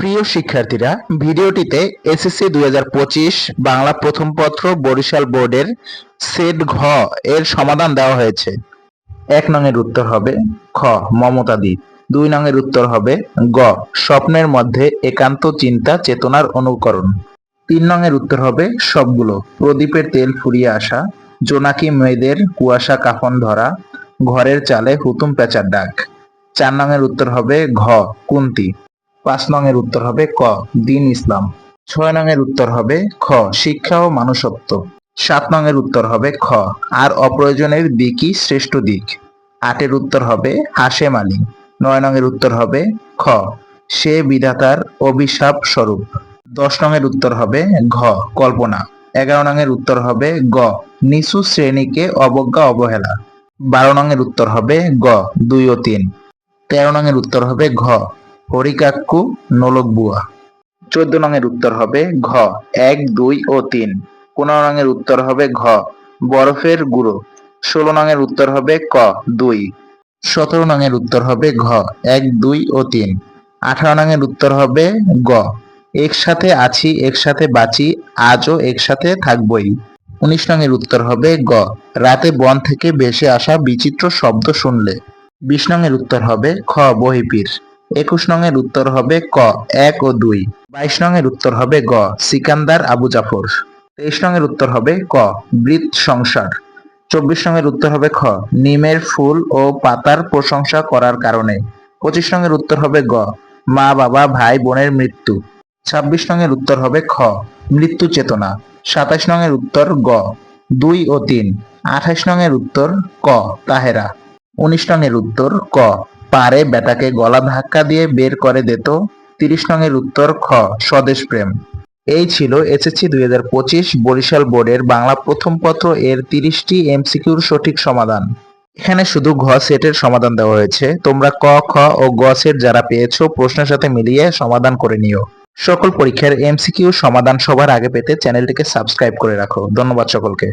প্রিয় শিক্ষার্থীরা, ভিডিওটিতে এসএসসি দুই হাজার পঁচিশ বাংলা প্রথম পত্র বরিশাল বোর্ডের সেট ঘ এর সমাধান দেওয়া হয়েছে। এক নংয়ের উত্তর হবে খ, মমতাদি। দুই নংয়ের উত্তর হবে গ, স্বপ্নের মধ্যে একান্ত চিন্তা, চেতনার অনুকরণ। তিন নংয়ের উত্তর হবে সবগুলো, প্রদীপের তেল ফুরিয়ে আসা, জোনাকি মেয়েদের কুয়াশা কাফন ধরা, ঘরের চালে হুতুম পেঁচার ডাক চার নংয়ের উত্তর হবে ঘ, কুন্তি। পাঁচ নংয়ের উত্তর হবে ক, দিন ইসলাম। ছয় নংয়ের উত্তর হবে খ, শিক্ষা ও মানুষত্ব সাত নংয়ের উত্তর হবে খ, আর অপ্রয়োজনের দিকই শ্রেষ্ঠ দিক। আটের উত্তর হবে হাসেম আলী। নয় নংয়ের উত্তর হবে খ, সে বিধাতার অভিশাপ স্বরূপ। দশ নংয়ের উত্তর হবে ঘ, কল্পনা। এগারো নংয়ের উত্তর হবে গ, নিচু শ্রেণীকে অবজ্ঞা অবহেলা। বারো নংয়ের উত্তর হবে গ, দুই ও তিন। তেরো নংয়ের উত্তর হবে ঘ হরিকাক্কু নোলক বুয়া। চোদ্দ নংয়ের উত্তর হবে ঘ, এক, দুই ও তিন। পনেরো নংয়ের উত্তর হবে ঘ, বরফের গুঁড়ো। ষোলো নংয়ের উত্তর হবে ক, দুই। সতেরো নংয়ের উত্তর হবে ঘ, এক, দুই ও তিন। আঠারো নংয়ের উত্তর হবে গ। একসাথে আছি, একসাথে বাঁচি, আজও একসাথে থাকবই। উনিশ নংয়ের উত্তর হবে গ, রাতে বন থেকে ভেসে আসা বিচিত্র শব্দ শুনলে। বিশ নংয়ের উত্তর হবে খ, বহিপীর। একুশ নংয়ের উত্তর হবে ক, এক ও দুই। বাইশ নংয়ের উত্তর হবে গ, সিকান্দার আবু জাফর। তেইশ নংয়ের উত্তর হবে ক বৃত সংসার। চব্বিশ নংয়ের উত্তর হবে খ, নিমের ফুল ও পাতার প্রশংসা করার কারণে। পঁচিশ নংয়ের উত্তর হবে গ, মা, বাবা, ভাই, বোনের মৃত্যু। ছাব্বিশ নংয়ের উত্তর হবে খ, মৃত্যু চেতনা। সাতাশ নংয়ের উত্তর গ, দুই ও তিন। আঠাশ নংয়ের উত্তর ক, তাহেরা। উনিশ নংয়ের উত্তর ক। পারে বেটাকে গলা ধাক্কা দিয়ে বের করে দিত। তিরিশ নংয়ের উত্তর খ, স্বদেশ প্রেম। এই ছিল এসএসসি দুই হাজার পঁচিশ বরিশাল বোর্ডের বাংলা প্রথম পত্র এর তিরিশটি এমসিকিউর সঠিক সমাধান। এখানে শুধু ঘ সেটের সমাধান দেওয়া হয়েছে। তোমরা ক, খ ও গ সেট যারা পেয়েছ প্রশ্নের সাথে মিলিয়ে সমাধান করে নিও। সকল পরীক্ষার এমসিকিউ সমাধান সবার আগে পেতে চ্যানেলটিকে সাবস্ক্রাইব করে রাখো। ধন্যবাদ সকলকে।